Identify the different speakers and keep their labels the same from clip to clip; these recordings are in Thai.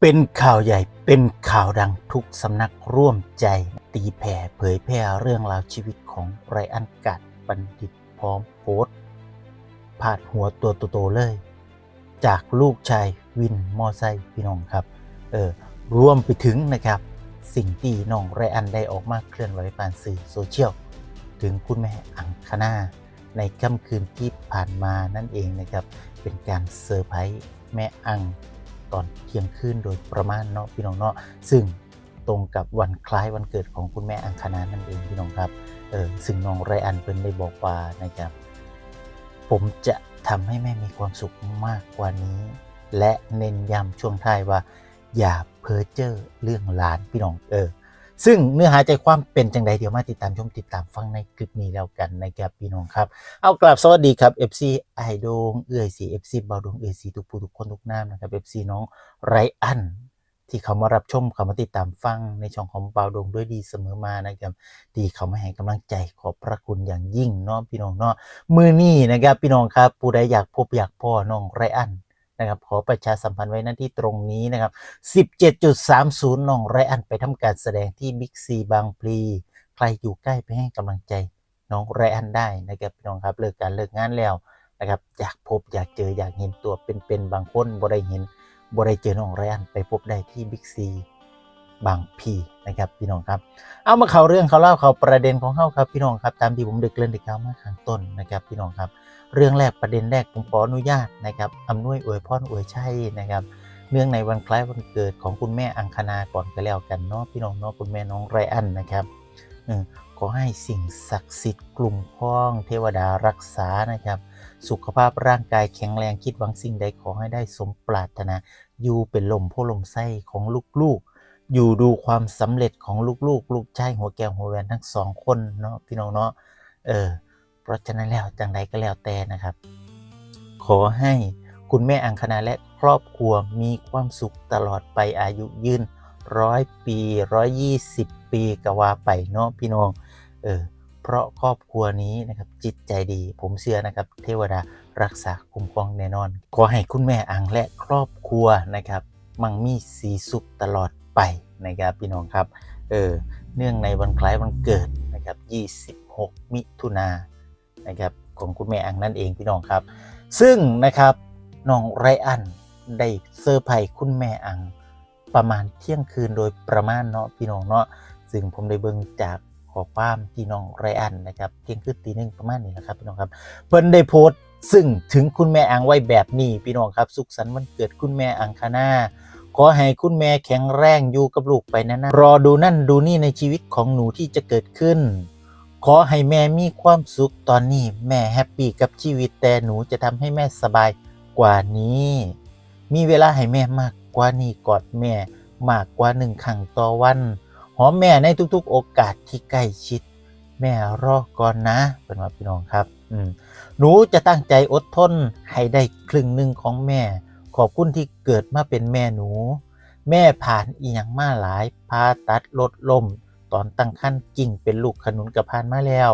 Speaker 1: เป็นข่าวใหญ่เป็นข่าวดังทุกสำนักร่วมใจตีแผ่เผยแพร่เรื่องราวชีวิตของไรอันกัดบัณฑิตพร้อมโพสต์พาดหัวตัวโตๆเลย จากลูกชายวินมอไซค์พี่น้องครับเออรวมไปถึงนะครับ สิ่งที่น้องไรอันได้ออกมาเคลื่อนไหวผ่านสื่อโซเชียลถึงคุณแม่อังคณาในค่ำคืนที่ผ่านมานั่นเองนะครับ เป็นการเซอร์ไพรส์แม่อัง อนเที่ยงคืนโดยประมาณเนาะพี่น้องเนาะซึ่งตรงกับวันคล้ายวันเกิดของคุณแม่อังคณานั่นเองพี่น้องครับเออซึ่งน้องไรอันเพิ่นได้บอกว่านะครับ ผมจะทำให้แม่มีความสุขมากกว่านี้ และเน้นย้ำช่วงท้ายว่า อย่าเพ้อเจ้อเรื่องหลานพี่น้องเออ ซึ่งเนื้อหาใจความเป็นจังใดเดี๋ยวมาติดตามชมติดตามฟังในคลิปนี้แล้วกันนะครับพี่น้องครับ เอากลับสวัสดีครับ FC ไอดงเอื้อยสี FC เบาดงเอื้อยสีทุกผู้ทุกคนทุกน้ำนะครับ FC น้องไรอันที่เขามารับชมเขามาติดตามฟังในช่องของเบาดงด้วยดีเสมอมานะครับที่เขามาให้กำลังใจขอบพระคุณอย่างยิ่งเนาะพี่น้องเนาะมือนี้นะครับพี่น้องครับผู้ใดอยากพบอยากพ่อน้องไรอัน นะครับขอประชาสัมพันธ์ไว้หน้าที่ตรงนี้นะครับ 17.30 น้องไรอันไปทำการแสดงที่บิ๊กซีบางพลี ใครอยู่ใกล้ไปให้กำลังใจน้องไรอันได้นะครับพี่น้องครับเลิกการเลิกงานแล้วนะครับอยากพบอยากเจออยากเห็นตัวเป็นๆบางคนบ่ได้เห็นบ่ได้เจอน้องไรอันไปพบได้ที่บิ๊กซี บางพีนะครับพี่น้องครับ เอามาเขาเรื่องเขาเล่าเขาประเด็นของเขาครับพี่น้องครับตามที่ผมเด็กเล่นเด็กเขามาข้างต้นนะครับพี่น้องครับ เรื่องแรกประเด็นแรกผมขออนุญาตนะครับอำนวยอวยพรอวยชัยนะครับ เนื่องในวันคล้ายวันเกิดของคุณแม่อังคณาก่อนก็แล้วกันเนาะพี่น้องเนาะคุณแม่น้องไรอันนะครับอขอให้สิ่งศักดิ์สิทธิ์กลุ่มพ้อง เทวดารักษานะครับ สุขภาพร่างกายแข็งแรงคิดหวังสิ่งใดขอให้ได้สมปรารถนาอยู่เป็นลมโพลมไส้ของลูกๆ อยู่ดูความสำเร็จของลูกๆ ลูกชายหัวแก้วหัวแหวนทั้งสองคนเนาะพี่น้องเนาะเออเพราะฉะนั้นแล้วจังใดก็แล้วแต่นะครับ ขอให้คุณแม่อังคณาและครอบครัวมีความสุขตลอดไปอายุยืนร้อยปีร้อยยี่สิบปีก็ว่าไปเนาะพี่น้องเออเพราะครอบครัวนี้นะครับจิตใจดี ผมเชื่อนะครับ เทวดารักษาคุ้มครองแน่นอน ขอให้คุณแม่อังและครอบครัวนะครับ มั่งมีสีสุขตลอดไป นะครับพี่น้องครับเออเนื่องในวันคล้ายวันเกิดนะครับ26 มิถุนานะครับของคุณแม่อังนั่นเองพี่น้องครับ ซึ่งนะครับน้องไรอันได้เซอร์ไพรส์คุณแม่อังประมาณเที่ยงคืนโดยประมาณเนาะพี่น้องเนาะซึ่งผมได้เบิ่งจากขอความที่น้องไรอันนะครับเที่ยงคืนตีหนึ่งประมาณนี้แหละครับพี่น้องครับเพิ่นได้โพสต์ซึ่งถึงคุณแม่อังไว้แบบนี้พี่น้องครับ สุขสันต์วันเกิดคุณแม่อังคณา ขอให้คุณแม่แข็งแรงอยู่กับลูกไปนานๆรอดูนั่นดูนี่ในชีวิตของหนูที่จะเกิดขึ้น ขอให้แม่มีความสุขตอนนี้ แม่แฮปปี้กับชีวิตแต่หนูจะทำให้แม่สบายกว่านี้ มีเวลาให้แม่มากกว่านี้กอดแม่มากกว่าหนึ่งครั้งต่อวันหอมแม่ในทุกๆ โอกาสที่ใกล้ชิด แม่รอก่อนนะเป็นว่าพี่น้องครับอืหนูจะตั้งใจอดทนให้ได้ครึ่งหนึ่งของแม่ ขอบคุณที่เกิดมาเป็นแม่หนู แม่ผ่านอีหยังมาหลายผ่าตัดลดลมตอนตั้งขั้นกิ่งเป็นลูกขนุนกับพานมาแล้ว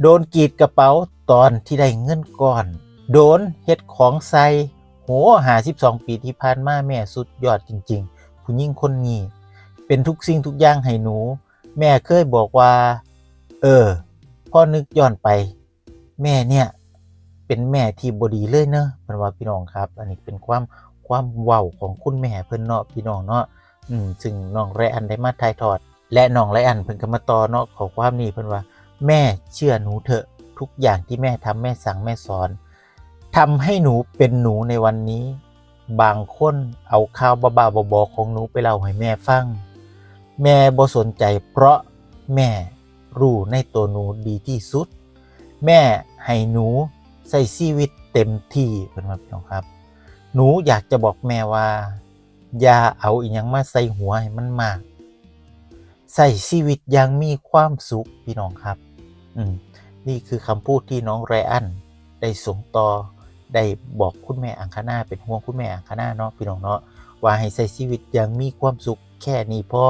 Speaker 1: โดนกีดกระเป๋าตอนที่ได้เงินก่อน โดนเฮ็ดของใส่โหหา12ปีที่ผ่านมาแม่สุดยอดจริง ๆ ผู้หญิงคนนี้ เป็นทุกสิ่งทุกอย่างให้หนู แม่เคยบอกว่า เออพ่อนึกย้อนไป แม่เนี่ย เป็นแม่ที่บดีเลยเนอะเพิ่นว่าพี่น้องครับ อันนี้เป็นความความเว้าของคุณแม่เพิ่นเนาะพี่น้องเนาะอืมซึ่งน้องไรอันได้มาถ่ายทอด และน้องไรอันเพิ่นก็มาต่อเนาะขอความนี้เพิ่นว่าแม่เชื่อหนูเถอะทุกอย่างที่แม่ทำแม่สั่งแม่สอนทำให้หนูเป็นหนูในวันนี้ บางคนเอาข่าวบ้าๆบอๆของหนูไปเล่าให้แม่ฟัง แม่บ่สนใจเพราะแม่รู้ในตัวหนูดีที่สุด แม่ให้หนู ใส่ชีวิตเต็มที่เพิ่นว่าพี่น้องครับ หนูอยากจะบอกแม่ว่า อย่าเอาอีหยังมาใส่หัวให้มันมากใส่ชีวิตอยังมีความสุขพี่น้องครับ อืมนี่คือคำพูดที่น้องไรอันได้ส่งต่อได้บอกคุณแม่อังคณาเป็นห่วงคุณแม่อังคณาเนาะพี่น้องเนาะว่าให้ใช้ชีวิตอย่างมีความสุขแค่นี้พ่อ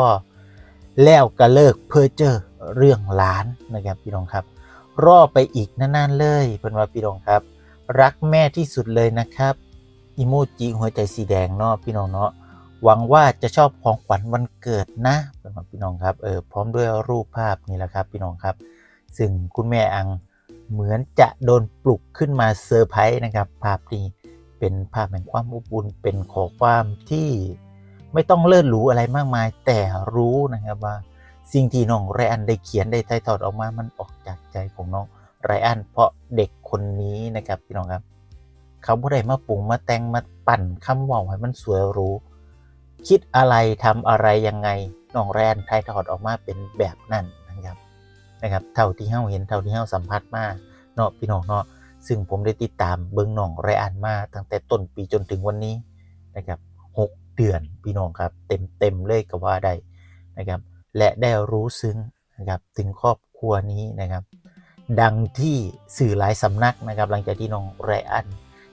Speaker 1: แล้วก็เลิกเพ้อเจ้อเรื่องหลานนะครับพี่น้องครับ รอไปอีกนานๆเลยเพิ่นว่าพี่น้องครับ รักแม่ที่สุดเลยนะครับอิโมจิหัวใจสีแดงเนาะพี่น้องเนาะหวังว่าจะชอบของขวัญวันเกิดนะพี่น้องครับเออพร้อมด้วยรูปภาพนี่แหละครับพี่น้องครับ ซึ่งคุณแม่อังเหมือนจะโดนปลุกขึ้นมาเซอร์ไพรส์นะครับ ภาพนี้เป็นภาพแห่งความอบอุ่นเป็นขอความที่ไม่ต้องเลิศหรูอะไรมากมาย แต่รู้นะครับว่า สิ่งที่น้องไรอันได้เขียนได้ถ่ายทอดออกมามันออกจากใจของน้องไรอันเพราะเด็กคนนี้นะครับพี่น้องครับ เขาไม่ได้มาปรุงมาแต่งมาปั่นคำเว่าให้มันสวยหรู้ คิดอะไรทำอะไรยังไงน้องแรนถ่ายทอดออกมาเป็นแบบนั้นนะครับนะครับ เท่าที่เฮาเห็นเท่าที่เฮาสัมผัสมาเนาะพี่น้องเนาะซึ่งผมได้ติดตามเบิ้งน้องไรอันมาตั้งแต่ต้นปีจนถึงวันนี้นะครับหกเดือนพี่น้องครับ เต็มเต็มเลยก็ว่าได้นะครับ และได้รู้ซึ้งนะครับถึงครอบครัวนี้นะครับ ดังที่สื่อหลายสำนักนะครับ หลังจากที่น้องไรอัน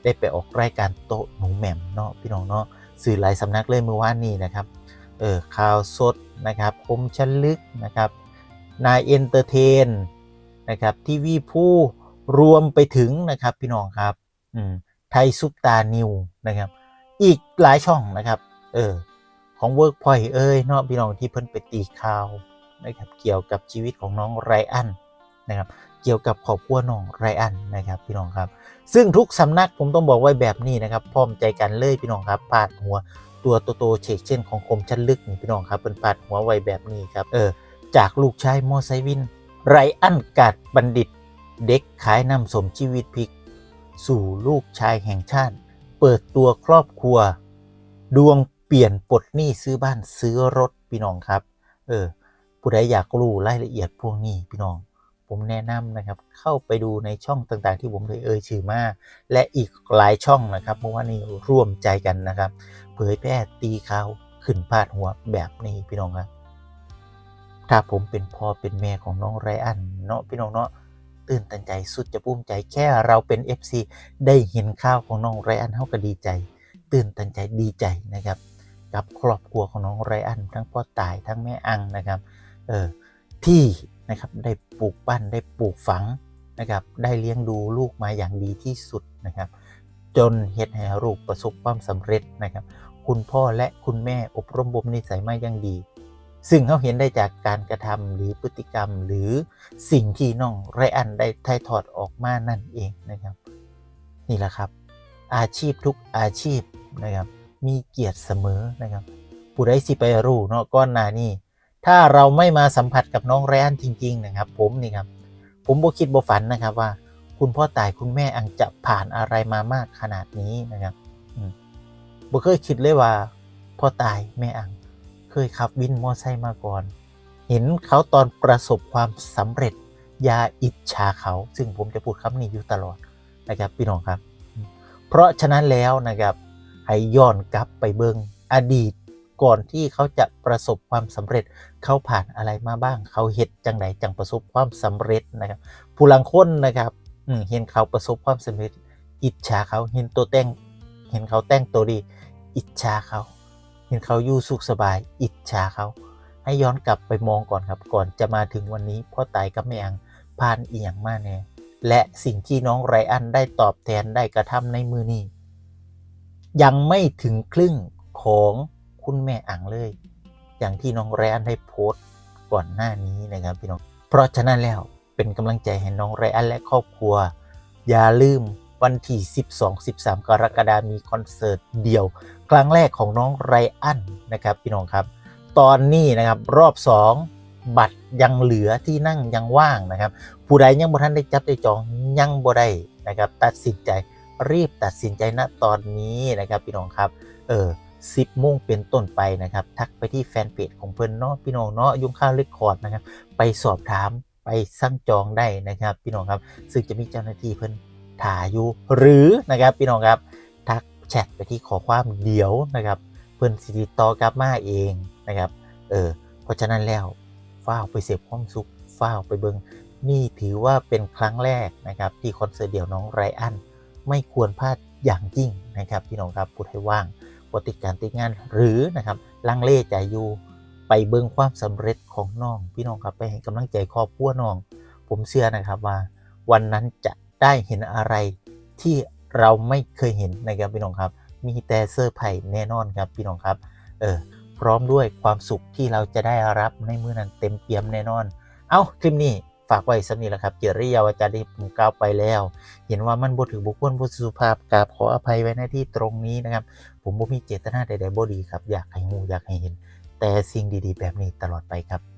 Speaker 1: ได้ไปออกรายการโต๊ะหนูแหม่มเนาะพี่น้องเนาะสื่อหลายสำนักเลยเมื่อวานนี้นะครับเออข่าวสดนะครับคมชันลึกนะครับนายเอนเตอร์เทนนะครับทีวีผู้รวมไปถึงนะครับพี่น้องครับอืมไทยซุปตานิวนะครับ อีกหลายช่องนะครับ เออ ของเวิร์กพอยเอ้ยเนาะพี่น้องที่เพิ่นไปตีข่าวนะครับเกี่ยวกับชีวิตของน้องไรอันนะครับเกี่ยวกับครอบครัวน้องไรอันนะครับพี่น้องครับ ซึ่งทุกสำนักผมต้องบอกไว้แบบนี้นะครับพร้อมใจกันเลยพี่น้องครับปาดหัวตัวโตๆเชกเช่นของคมชั้นลึกนี่พี่น้องครับเป็นปาดหัวไว้แบบนี้ครับเออจากลูกชายมอไซวิน ไรอันกาดบัณฑิต เด็กขายน้ำสมชีวิตพลิก สู่ลูกชายแห่งชาติ เปิดตัวครอบครัว ดวง เปลี่ยนปลดหนี้ซื้อบ้านซื้อรถพี่น้องครับ เออ ผู้ใดอยากรู้รายละเอียดพวกนี้พี่น้อง ผมแนะนำนะครับ เข้าไปดูในช่องต่างๆ ที่ผมได้เอ่ยชื่อมา และอีกหลายช่องนะครับเมื่อวานนี้ร่วมใจกันนะครับ เผยแพร่ตีข่าวขึ้นพาดหัวแบบนี้พี่น้องครับ ถ้าผมเป็นพ่อเป็นแม่ของน้องไรอันเนาะพี่น้องเนาะตื่นตันใจสุดจะภูมิใจแค่เราเป็น FC ได้เห็นข่าวของน้องไรอันเท่าก็ดีใจ ตื่นตันใจดีใจนะครับ กับครอบครัวของน้องไรอันทั้งพ่อตายทั้งแม่อังนะครับเออที่นะครับได้ปลูกปั้นได้ปลูกฝังนะครับได้เลี้ยงดูลูกมาอย่างดีที่สุดนะครับ จนเฮ็ดให้ลูกประสบความสำเร็จนะครับ คุณพ่อและคุณแม่อบรมบ่มนิสัยมาอย่างดี ซึ่งเขาเห็นได้จากการกระทำหรือพฤติกรรมหรือสิ่งที่น้องไรอันได้ถ่ายทอดออกมานั่นเองนะครับ นี่แหละครับ อาชีพทุกอาชีพนะครับ มีเกียรติเสมอนะครับผู้ใดสิไปรู้เนาะก้อนนานี่ถ้าเราไม่มาสัมผัสกับน้องไรนจริง ๆ นะครับ ผมนี่ครับ ผมบ่คิดบ่ฝันนะครับว่า คุณพ่อตายคุณแม่อังจะผ่านอะไรมามากขนาดนี้นะครับอืมบ่เคยคิดเลยว่าพ่อตายแม่อังเคยขับวินมอไซค์มาก่อน เห็นเขาตอนประสบความสำเร็จอย่าอิจฉาเขา ซึ่งผมจะพูดคำนี้อยู่ตลอดนะครับพี่น้องครับ เพราะฉะนั้นแล้วนะครับ ให้ย้อนกลับไปเบิงอดีตก่อนที่เขาจะประสบความสำเร็จเขาผ่านอะไรมาบ้าง เขาเฮ็ดจังไหนจังประสบความสำเร็จนะครับ ผู้ลังคนนะครับอืเห็นเขาประสบความสำเร็จ อิจฉาเขาเห็นตัวแต่ง เห็นเขาแต่งตัวดี อิจฉาเขา เห็นเขาอยู่สุขสบาย อิจฉาเขา ให้ย้อนกลับไปมองก่อนครับ ก่อนจะมาถึงวันนี้พ่อตายกับแม่อังผ่านอีหยังมาแน่และสิ่งที่น้องไรอันได้ตอบแทนได้กระทำในมือนี้ ยังไม่ถึงครึ่งของคุณแม่อังเลย อย่างที่น้องไรอันได้โพสต์ก่อนหน้านี้นะครับพี่น้อง เพราะฉะนั้นแล้วเป็นกำลังใจให้น้องไรอันและครอบครัว อย่าลืมวันที่ 12-13 กรกฎาคมมีคอนเสิร์ตเดี่ยว ครั้งแรกของน้องไรอันนะครับพี่น้องครับ ตอนนี้นะครับรอบ 2 บัตรยังเหลือที่นั่งยังว่างนะครับ ผู้ใดยังบ่ทันได้จับได้จองยังบ่ได้นะครับตัดสินใจ รีบตัดสินใจณตอนนี้นะครับพี่น้องครับ เออ10โมงเป็นต้นไปนะครับ ทักไปที่แฟนเพจของเพิ่อนเนาะพี่น้องเนาะยุ่งข้าวเรคคอร์ดนะครับ ไปสอบถามไปสั่งจองได้นะครับ พี่น้องครับ ซึ่งจะมีเจ้าหน้าที่เพิ่อนถ่ายอยู่หรือนะครับพี่น้องครับ ทักแชทไปที่ขอความเดียวนะครับ เพิ่อนสิติดต่อกลับมาเองนะครับ เออเพราะฉะนั้นแล้วฝ้าไปเสพความสุขฝ้าไปเบิงนี่ถือว่าเป็นครั้งแรกนะครับที่คอนเสิร์ตเดี่ยวน้องไรอัน ไม่ควรพลาดอย่างยิ่งนะครับพี่น้องครับพูดให้ว่างปฏิดการติดงานหรือนะครับลังเลใจอยู่ไปเบิงความสำเร็จของน้อง พี่น้องครับไปให้กำลังใจครอบครัวน้อง ผมเชื่อนะครับว่า วันนั้นจะได้เห็นอะไรที่เราไม่เคยเห็นนะครับพี่น้องครับ มีแต่เซอร์ไพรส์แน่นอนครับพี่น้องครับเออพร้อมด้วยความสุขที่เราจะได้รับในมื้อนั้นเต็มเปี่ยมแน่นอน เอาคลิปนี้ ฝากไว้สำนี้แหละครับเจริยาวาจาที่ผมกล่าวไปแล้ว เห็นว่ามันบ่ถึงบุคคลบุสุภาพกราบขออภัยไว้ในที่ตรงนี้นะครับ ผมบ่มีเจตนาใดๆบ่ดีครับ อยากให้งูอยากให้เห็น แต่สิ่งดีๆ แบบนี้ตลอดไปครับ